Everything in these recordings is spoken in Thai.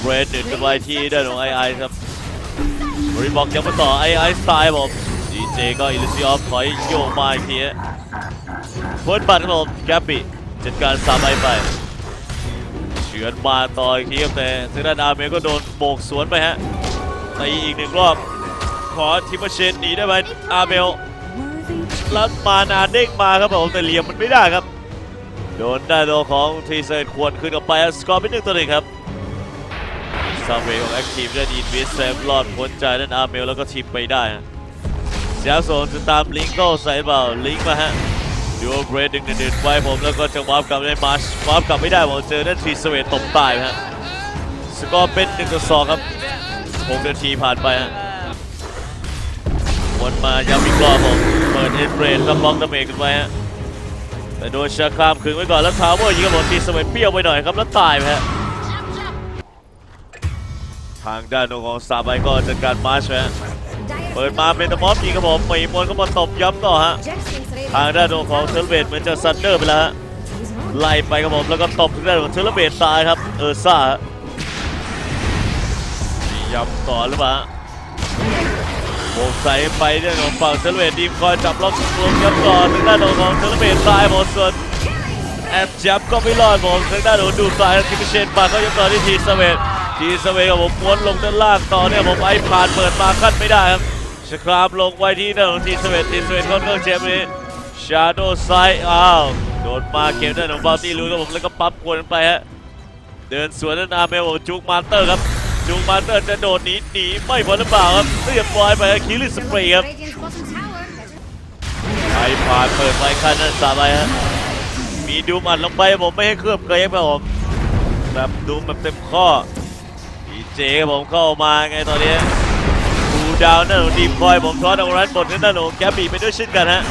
เบรดหนึ่งกันไวที่ด้านของไอไอครับบริบอกยังมาต่อไอไอสไตล์ผมดีเจก็อิลิซิออฟถอยโยกมาอีกทีฮะโค้ดบัตรครับผมแกปปี้จัดการสามไอไปเฉือนมาต่ออีกทีครับแต่ทางด้านอาร์เมลก็โดนโบกสวนไปฮะตีอีกหนึ่งรอบขอทิมเชนหนีได้ไหมอาร์เมลแล้วมานาเด้งมาครับผมแต่เหลี่ยมมันไม่ได้ครับ โดนได้โดนของทีเซนควรขึ้นออกไปสกอร์เป็นหนึ่งต่อหนึ่งครับาเวของแอคทีฟได้อินวิสแซมรอดพ้นใจนั่นอาร์เมลแล้วก็ทีมไปได้ฮะเสียโซนจะตามลิงก์ก็ใส่เปล่าลิงก์มาฮะดูเบรดดึงเดินไว้ผมแล้วก็จะวาร์ปกลับได้มาร์ชวาร์ปกลับไม่ได้ผมเจอนั่นทีเซเวตตบตายฮะสกอร์เป็นหนึ่งต่อสองครับ6นาทีผ่านไปฮะวนมาย้ำอีกรอบผมเปิดเอ็นเบรนแล้วบล็อกดาเมจกันไว้ฮะแต่โดนชาคามขึงไว้ก่อนแล้วทาวเวอร์ยิงกระบอกทีสเวตเปรี้ยวไปหน่อยครับแล้วตายไปฮะ ทางด้านของซาไบก็จัดการมาร์ชไปฮะเปิดมาเป็นตะมอฟยิงกระบอกหมีมวนก็มาตบย้ำต่อฮะทางด้านของเทอร์เบตเหมือนจะซันเดอร์ไปแล้วฮะไล่ไปกระบอกแล้วก็ตบทางด้านของเทอร์เบตตายครับเออซ่าฮะย้ำต่อหรือเปล่าฮะโบกใส่ไปเรื่องของฝั่งเซเลเวตทีมคอยจับล็อกรวมกันก่อนทางด้านของเซเลเวตตายหมดส่วนแอบจับก็ไม่รอดผมทางด้านของดูตายทิมเชนปาก็ยังต่อที่ทีสเวต ทีสเวกับผมม้วนลงด้านล่างต่อเนี่ยผมไอ้ผ่านเปิดมาขั้นไม่ได้ครับสครามลงไว้ที่ด้านของทีสเวตทีสเวตค่อนข้างเจ็บเลยชาโดไซอ้าวโดนมาเกมด้านของบาลตี้ลูครับผมแล้วก็ปั๊บกวนไปฮะเดินสวนด้านอาเมลผมจุกมาเตอร์ครับจูงมาเตอร์จะโดดหนีหนีไม่พ้นหรือเปล่าครับเรียบร้อยไปคิริสเปรย์ครับไอผ่านเปิดไปคันนั้นสาไปฮะมีดูมอัดลงไปผมไม่ให้เคลือบเกรฟครับผมแบบดูแบบเต็มข้อ เจครับผมเข้ามาไงตอนนี้ดูดาวนั่นของดีมคอยผมทอดเอารันบทนั่นของแกบบี้ไปด้วยเช่นกันฮะ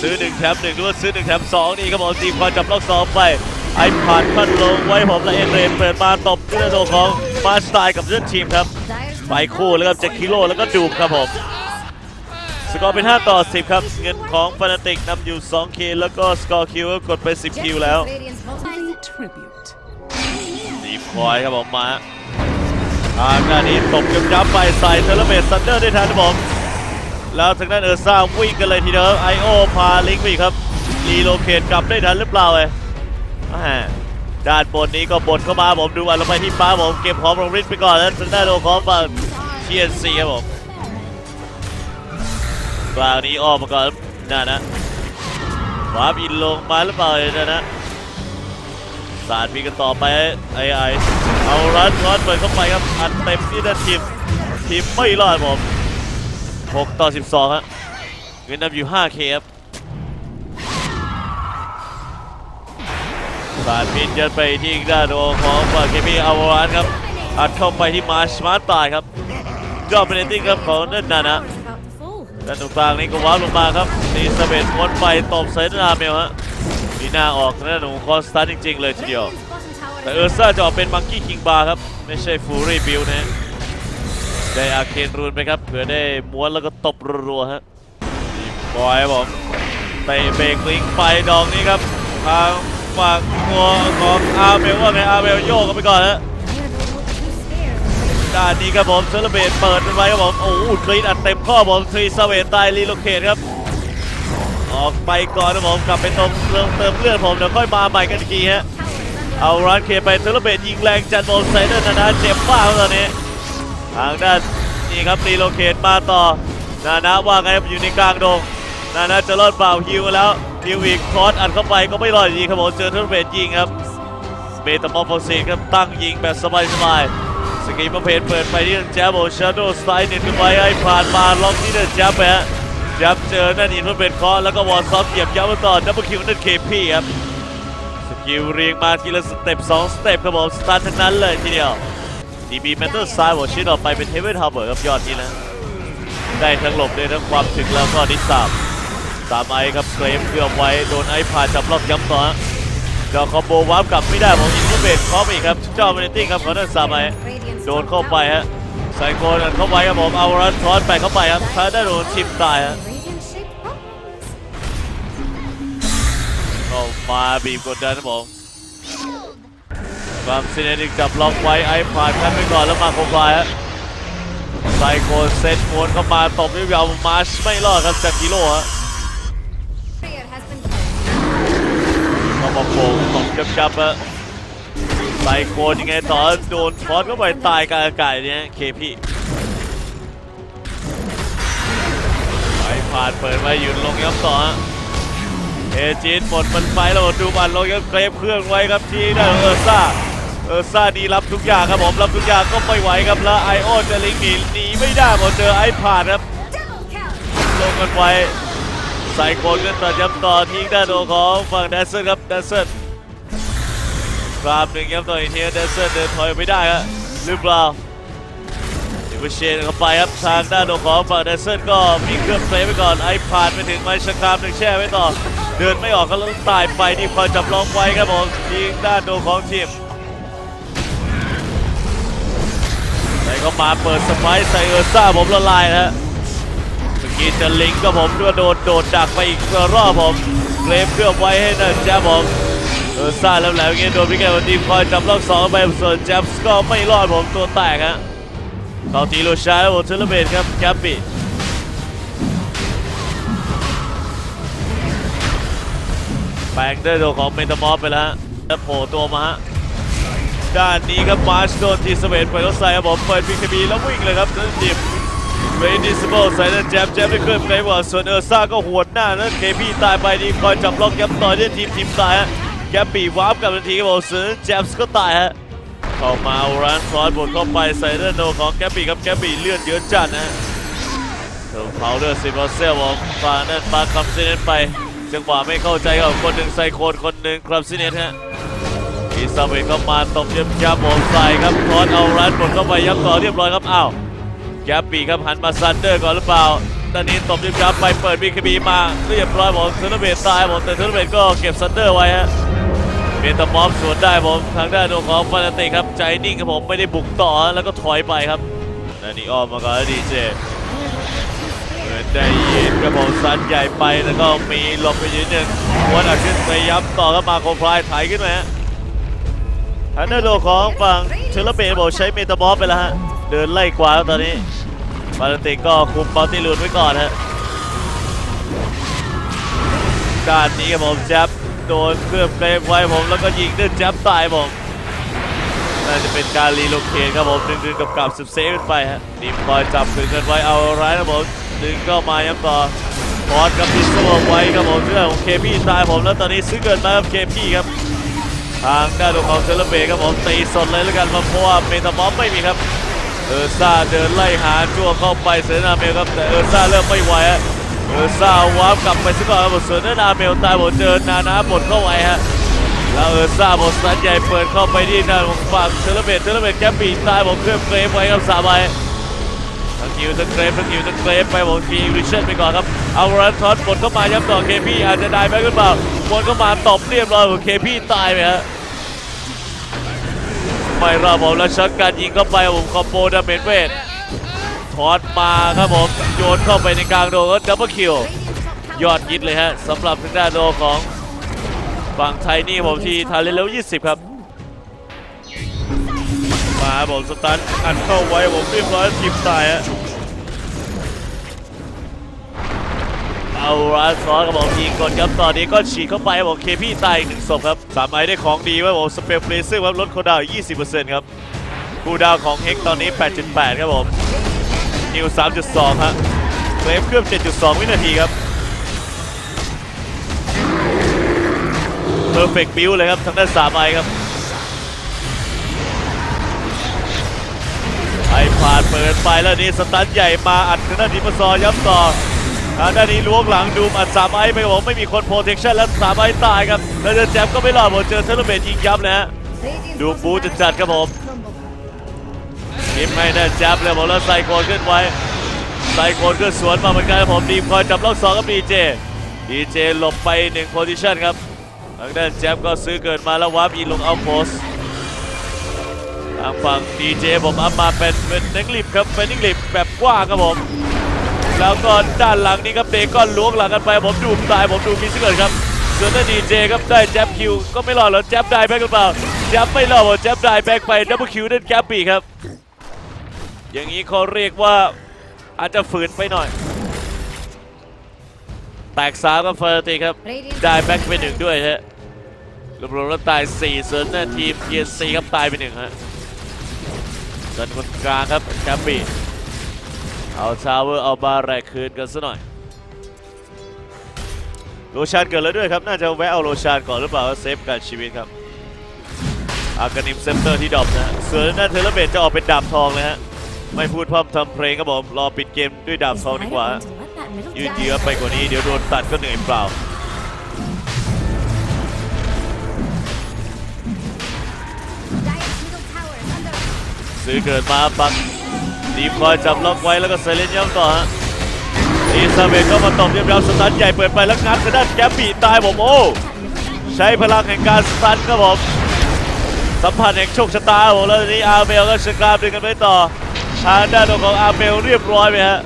ซื้อหนึ่งแถมหนึ่งด้วยซื้อหนึ่งแถมสองนี่ครับผมดีมคอยจับล็อกสองไปไอผ่านขั้นลงไว้ผมและเอ็นเรนเปิดมาตบด้วยตัวของมาสไตล์กับเรื่องทีมครับไปคู่แล้วครับจากคิโลแล้วก็ดูมครับผมสกอร์เป็น 5 ต่อ 10 ครับ เงินของฟานาติกนำอยู่2คิวแล้วก็สกอร์คิวก็กดไป 10 คิวแล้ว Tribute. ดีคอยครับผมมา ทางด้านนี้ตบยับยับไปใส่เทเลเมตซันเดอร์ได้ทันครับผมแล้วทางด้านเออร์ซ่าวิ่งกันเลยทีเดียวไอโอพาลิงไปครับรีโลเคทกลับได้ทันหรือเปล่าเอ้ยอ่าด้านบนนี้ก็บนเข้ามาผมดูอันลงไปที่ฟ้าผมเก็บของลงริสไปก่อนแล้วทางด้านโลของฝั่งเทียนซีครับผมกลางนี้ออมมาก่อนนั่นนะวาร์ปอินลงมาหรือเปล่าเนี่ยนะ สาดมีกันต่อไปไอไอเอารันรันเปิดเข้าไปครับ อัดเต็มที่ด้านทีมทีมไม่รอดผม6ต่อ 12ฮะเงินนำอยู่ 5K ครับสาดมินยันไปที่อีกด้านของฝั่งเคมีเอารันครับ อัดเข้าไปที่มาร์ชมาร์ตายครับยอดเป็นเอตติ้งครับของนั่นนะนะด้านตรงกลางนี้ก็ว้าวลงมาครับตีสเปนวนไปตบใส่นาเมลฮะ มีหน้าออกทางด้านของคอนสแตนจริง ๆ เลยทีเดียว แต่เออร์ซ่าจะออกเป็นมังกี้คิงบาร์ครับ ไม่ใช่ฟูรี่บิลนะฮะได้อาเคนรูนไปครับเผื่อได้ม้วนแล้วก็ตบรัวๆฮะนี่บอยครับผมไปเบรกลิงไปดอกนี้ครับทางฝั่งตัวของอาร์เมลว่าไงอาร์เมลโยกกันไปก่อนฮะด้านนี้ครับผมเซเลเบตเปิดมันไว้ครับผมโอ้โหคลีนอัดเต็มข้อผมทรีสเวตตายรีโลเคทครับ ออกไปก่อนนะผมกลับไปเติมเติมเติมเลือดผมเดี๋ยวค่อยมาใหม่กันอีกทีฮะเอารันเคไปเทเลเบตยิงแรงจัดโบนไซเดอร์นานาเจ็บมากตอนนี้ทางด้านนี่ครับรีโลเคทมาต่อนานาว่าไงอยู่ในกลางดงนานาจะรอดเปล่าฮิวมาแล้วฮิวอีกคอร์สอัดเข้าไปก็ไม่รอดดีครับผมเจอเทเลเบตยิงครับเบตามอฟโฟซีครับตั้งยิงแบบสบายๆสกีประเพณเปิดไปที่แจ๊บโอชาโดสไตล์เน็ตขึ้นไปให้ผ่านมาล็อกที่เดินแจ๊บไปฮะ แจ๊บเจอนั่นอินเทอร์เบตเคอแล้วก็วอลซอฟเหยียบย้ำมาต่อดับเบิลคิวนั่นเคพีครับสกิลเรียงมาทีละสเต็ป2สเต็ปครับผมสตาร์ททั้งนั้นเลยทีเดียวดีบีแมนเตอร์ซ้ายบอกชิ้นออกไปเป็นเทเบิลฮาร์เบิร์ครับยอดนี้นะได้ทั้งหลบได้ทั้งความถึงแล้วก็ดิสามสามไอครับเกรฟเกือบไว้โดนไอผ่านจับรอบย้ำต่อฮะเจ้าคอมโบวาร์ปกลับไม่ได้ผมอินเทอร์เบตคอมอีกครับเจ้าเมนติ้งครับของนั่นสามไอโดนเข้าไปฮะไซโคนเข้าไปครับผมเอารันทอนไปเข้าไปครับถ้าได้โดนชิมตายฮะ เข้ามาบีบกดดันครับผมความซีเนติกจับล็อกไว้ไอ้ผ่านกันไปก่อนแล้วมาโคบายฮะไซโคเซตโวนเข้ามาตบด้วยยามาชไม่รอดครับจากกิโลฮะ Barrier has been placed. เข้ามาโป่งตบจับๆฮะไซโคนยังไงต่อโดนฟอสเข้าไปตายกลางอากาศเนี่ยเคพี่ไอ้ผ่านเปิดมาหยุดลงย้ำต่อฮะ เอจีนหมดมันไฟแล้วดูบันลงย้ำเคลฟเครื่องไว้ครับที่ได้านเออร์ซ่าเออร์ซ่าดีรับทุกอย่างครับผมรับทุกอย่างก็ไม่ไหวครับแล้วไอโอจะลิงหนีหนีไม่ได้หมดเจอไอผ่านครับลงกันไว้ใส่โคนกันต่อย้ำต่อทิ้งด้านโดของฝั่งแดนเซอร์ครับแดนเซอร์กราบหนึ่งย้ำต่ออีกทีแดนเซอร์เดินถอยไม่ได้ครับหรือเปล่าดิวเชนเข้าไปครับทางด้านโดของฝั่งแดนเซอร์ก็มีเครื่องเพลย์ไปก่อนไอผ่านไปถึงไมชครามหนึ่งแช่ไว้ต่อ เดินไม่ออกก็ต้องตายไปดีคอจับลองไว้ครับผมทิ้งด้านโดของทีมใส่เข้ามาเปิดสไปซ์ใส่เออร์ซ่าผมละลายนะฮะเมื่อกี้จะลิงก์ก็ผมด้วยโดดโดดดักไปอีกรอบผมเกรฟเคลือบไว้ให้นั่นแจ๊บผมเออร์ซ่าแล้วแหล้วเงี้ยโดนพี่แกวทีมคอยจับรอบสองไปส่วนแจ๊บก็ไม่รอดผมตัวแตกฮะเขาตีโลชาแล้วผมเทเลเบตครับแกปปี้ แปลงด้วยตัวของเมตามอฟไปแล้วฮะแล้วโผล่ตัวมาฮะด้านนี้ครับมาร์ชโดนทีสเวตเปิดรถไซครับผมเปิดพีคบีแล้ววิ่งเลยครับนั่นทีมเรนดิสเบิลใส่นั่นแจมแจมไม่เคลื่อนไปว่าส่วนเออร์ซ่าก็หวดหน้านั่นเคพี่ตายไปดีคอยจับล็อกแกปต่อที่ทีมทีมตายฮะแกปปีวาร์ปกับทันทีครับผมส่วนแจมส์ก็ตายฮะเข้ามาอร้านซอสบดเข้าไปใส่เลือดโนของแกปปีครับแกปปีเลือดเยอะจัดนะเติมเผาเลือดสิบเปอร์เซ็นต์ผมฟานั่นปาคำซิเนไป จังหวะไม่เข้าใจกับคนหนึ่งไซโคนคนหนึ่งคลับซิเนตฮะอีซาเวตก็มาตบเย็บยับผมใส่ครับทอนเอารันหมดเข้าไปยับต่อเรียบร้อยครับอ้าวแกปปีครับหันมาซันเดอร์ก่อนหรือเปล่าตอนนี้ตบยับยับไปเปิดบีคบีมาเรียบร้อยผมเทอร์เบตตายผมแต่เทอร์เบตก็เก็บซันเดอร์ไว้ฮะเมตามอฟสวนได้ผมทางด้านของฟานาติครับใจนิ่งครับผมไม่ได้บุกต่อแล้วก็ถอยไปครับนันนี่อ้อมมาก่อนดีเจ ได้ยินครับผมซันใหญ่ไปแล้วก็มีหลบไปยืนหนึ่งวันอาขึ้นไปย้ำต่อครับมาโคพลายถ่ายขึ้นมาฮะฮันเดอร์โลของฝั่งเชลเบบอกใช้เมตาบอสไปแล้วฮะ เดินไล่กวาดตอนนี้บาลติกก็คุมบอลติลูนไว้ก่อนฮะด้านนี้ครับผมแจ๊บโดนเครื่องเกรมไว้ผมแล้วก็ยิงด้วยแจ๊บตายผมน่าจะเป็นการรีโลเคทครับผมดึงดึงกับกลับสิบเซฟขึ้นไปฮะทีมคอยจับถึงกันไว้เอาร้ายครับผม ดึงเข้ามาย้ำต่อพอดกับดิสโซไว้ครับผมเรื่องของเคพี่ตายผมแล้วตอนนี้ซื้อเกินมาครับเคพี่ครับ ทางด้านของเซเลเบครับผมตีสดเลยแล้วกันเพราะว่าเมตามอฟไม่มีครับเออร์ซ่าเดินไล่หาจั่วเข้าไปเซนาเมลครับแต่เออร์ซ่าเริ่มไม่ไหวฮะเออร์ซ่าวาร์ปกลับไปซะก่อนครับผมส่วนนาเมลตายหมดเจอนานาหมดเข้าไว้ฮะแล้วเออร์ซ่าหมดสันใหญ่เปิดเข้าไปที่ด้านของฝั่งเซเลเบเซเลเบแกปปีตายผมเคลื่อนเฟรมไว้ครับสามใบ ทั้งคิวทั้งเกรฟทั้งคิวทั้งเกรฟไปผมฟีวิชั่นไปก่อนครับเอารันทอสบดเข้ามาย้ำต่อเคพีอาจจะได้ไหมขึ้นเปล่าบนเข้ามาตบเรียบร้อยของเคพีตายไปฮะไม่รอดผมแล้วช็อตการยิงเข้าไปผมคอมโบดาเมจเวทถอดมาครับผมโยนเข้าไปในกลางโดก็ดับเบิลคิวยอดยิดเลยฮะสำหรับทางด้านโดของฝั่งไทยนี่ผมที่ทาเลเลว20 ครับ มาผมสตันอันเข้าไว้ผมเรียบร้อยทีมตายฮะเอาราซอสกับผมยิงก่อนครับตอนนี้ก็ฉีกเข้าไปบผมเคพี่ตายอีกหนึ่งศพครับสามไอได้ของดีไว้ผมสเปรย์เฟรซึ่งครับลดโคดาว 20%ครับคูดาวของเฮกตอนนี้ 8.8 ครับผมนิว 3.2 ฮะเวฟเครื่อง 7.2 วินาทีครับเพอร์เฟกต์บิวเลยครับทางด้านสามไอครับานเปิดไปแล้วนี่สตันใหญ่มาอัดทางด้านทีมซอย้ำต่อทางด้านนี้ล้วงหลังดูมอัดสามไอไปบผมไม่มีคนโปรเทคชั่นแล้วสามไอตายครับแล้วเจอแจมก็ไม่รอดผมเจอเทเลเบตยิงยับเลยฮะดูบูจะจัดครับผม crumble. ทีมไม่ได้จับเลยผมแล้วใส่โคนขึ้นไว้ใส่โคนขึ้นสวนมาเหมือนกันครับผมทีคอยจับล็อกสองกับดีเจดีเจหลบไปหนึ่งโพซิชันครับทางด้านแจ๊บก็ซื้อเกิดมาแล้ววาร์ปยิงลงเอาโพส ทางฝั่งดีเจผมอัพมาเป็นเป็นเน็กลิฟครับเป็นนิกลิฟแบบกว้างครับผม แล้วก็ด้านหลังนี้ครับเดก้อนล้วงหลังกันไปผมดูตายผมดูมีซื้อเกิดครับส่วนด้านดีเจครับได้แจ๊บคิวก็ไม่รอดแล้วแจ๊บได้ไหมหรือเปล่ายับไม่รอดผมจับได้แบ็กไปดับเบิลคิวนั่นแกปปี้ครับ อย่างนี้เขาเรียกว่าอาจจะฝืนไปหน่อยแตกสามกับเฟอร์ตีครับ Radiant ได้แบ็กไปหนึ่งด้วยฮะรวมๆแล้วตาย4ส่วนหน้าทีมเกียร์ซีครับตายไปหนึ่งฮะ ส่วนคนกลางครับแคปปี้เอาชาวเวอร์เอาบาแรกคืนกันซะหน่อยโรชานเกิดแล้วด้วยครับ น่าจะแวะเอาโรชานก่อนหรือเปล่าเซฟการชีวิตครับ อากานิมเซมเตอร์ที่ดรอปนะฮะส่วนหน้าเทเลเบตจะออกเป็นดาบทองเลยฮะ ไม่พูดพร่ำทำเพลงครับผม รอปิดเกมด้วยดาบทองดีกว่า ยืดเยื้อไปกว่านี้เดี๋ยวโดนตัดก็เหนื่อยเปล่า ซื้อเกิดมาปักดีมคอยจับล็อกไว้แล้วก็เซเลนย้ำต่อฮะอีซาเบตก็มาตบเรียบร้อยสตันใหญ่เปิดไปแล้วงัดกระด้านแกปีตายผมโอ้ใช้พลังแห่งการสตันครับผมสัมผัสแห่งโชคชะตาบผมแล้วทีนี้อาร์เบลก็ชะกราบดึงกันไปต่อทางด้านของอาร์เบลเรียบร้อยไปฮะ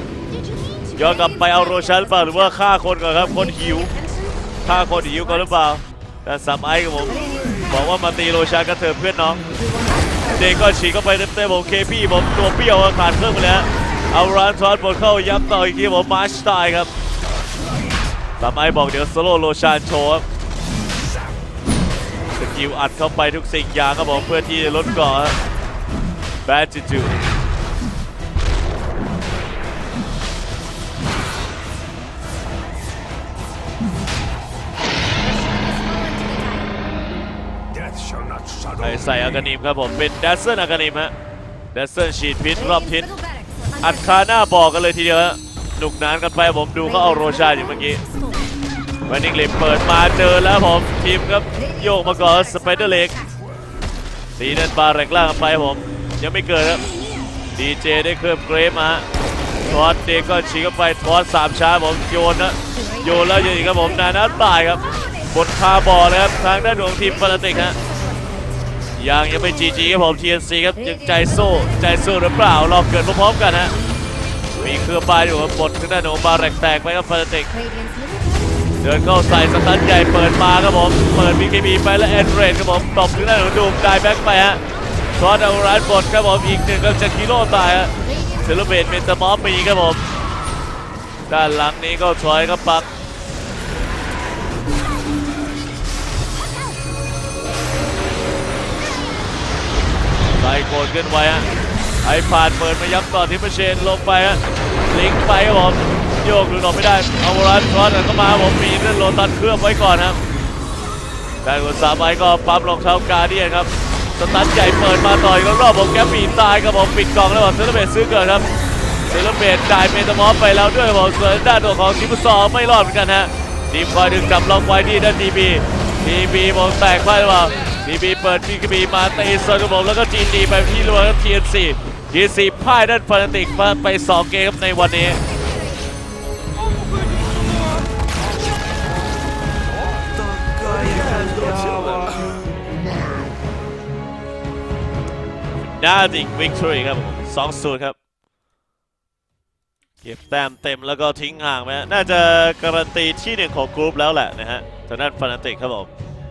ย้อนกลับไปเอาโรชันป่าหรือว่าฆ่าคนก่อนครับคนหิวฆ่าคนหิวก่อนหรือเปล่าแต่สามไอ้ครับผมบอกว่ามาตีโรชันกันเถอะเพื่อนน้อง เด็กก็ฉีกเข้าไปเต็มๆผมเคพี่ผมตัวเปรี้ยวขาดเครื่องไปแล้วเอาร้านทอนบดเข้าย้ำต่ออีกทีผมมาร์ชตายครับสามไอ้บอกเดี๋ยวสโลโลชันโชว์สกิลอัดเข้าไปทุกสิ่งอย่างครับผมเพื่อที่จะลดก่อแบดจิจู ไอ้ใส่อากานิมครับผมเป็นดัซเซิลอากานิมฮะดัซเซิลฉีดพิษรอบทิศ Middle barracks are อัด under คาหน้าบอกกันเลยทีเดียวฮะหนุกหนานกันไปผมดูเขาเอาโรชาอยู่เมื่อกี้แวนนิงลิมเปิดมาเจอแล้วผมทีมครับโยกมาก่อนสไปเดอร์เล็กตีนันบาแรกล่างกันไปผมยังไม่เกิดครับดีเจได้เคลื่อนเกรฟมาฮะทอสเด็กก็ฉีกเข้าไปทอสสามช้าผมโยนนะโยนแล้วยิงครับผมนานัทตายครับบนคาบอลเลยครับทางด้านของทีมฟานาติกฮะ ยังยังไม่จีจีครับผม TNC ครับยังใจสู้ใจสู้หรือเปล่ารอเกิดพร้อมๆกันฮะมีเครือปลายอยู่ครับบนทางด้านของบาแรกแตกไปครับฟานาติก Radiant's middle เดินเข้าใส่สตันใหญ่เปิดมาครับผมเปิด BKB ไปแล้วแอนเรนครับผมตบทางด้านของดูมได้แบ็กไปฮะทอดเอาร้านบดครับผมอีกหนึ่งครับจะกิโลตายฮะเซเลเบตเมนตามอฟมีครับผมด้านหลังนี้ก็ถอยครับปัก โกนขึ้นไว้ฮะไอผ่านเปิดมาย้ำต่อที่ประเชนลงไปฮะลิงก์ไปครับผมโยกหรือหลบไม่ได้เอารันทรอนเข้ามาผมมีเรื่องโลตันเคลือบไว้ก่อนครับการกดสามไอก็ปั๊มรองเท้ากาเดียนครับสตันใหญ่เปิดมาต่อยก็รอบผมแกปีตายครับผมปิดกล่องแล้วผมเซเลเบตซื้อเกิดครับเซเลเบตได้เมตามอฟไปแล้วด้วยครับผมส่วนด้านตัวของทีมฟุตซอลไม่รอดเหมือนกันฮะทีมคอยดึงจับล็อกไว้ที่ด้านทีบีทีบีผมแตกไปหรือเปล่า ทีบีเปิดทีบีมาตีโซนครับผมแล้วก็จีนดีไปที่รัวครับทีเอ็นซีทีเอ็นซีพ่ายด้านฟานติกมาไปสองเกมครับในวันนี้นาดิกวิกตอรี่ครับสองศูนย์ครับ เก็บแต้มเต็มแล้วก็ทิ้งห่างไปฮะน่าจะการันตีที่หนึ่งของกรุ๊ปแล้วแหละนะฮะทางด้านฟานาติกครับผม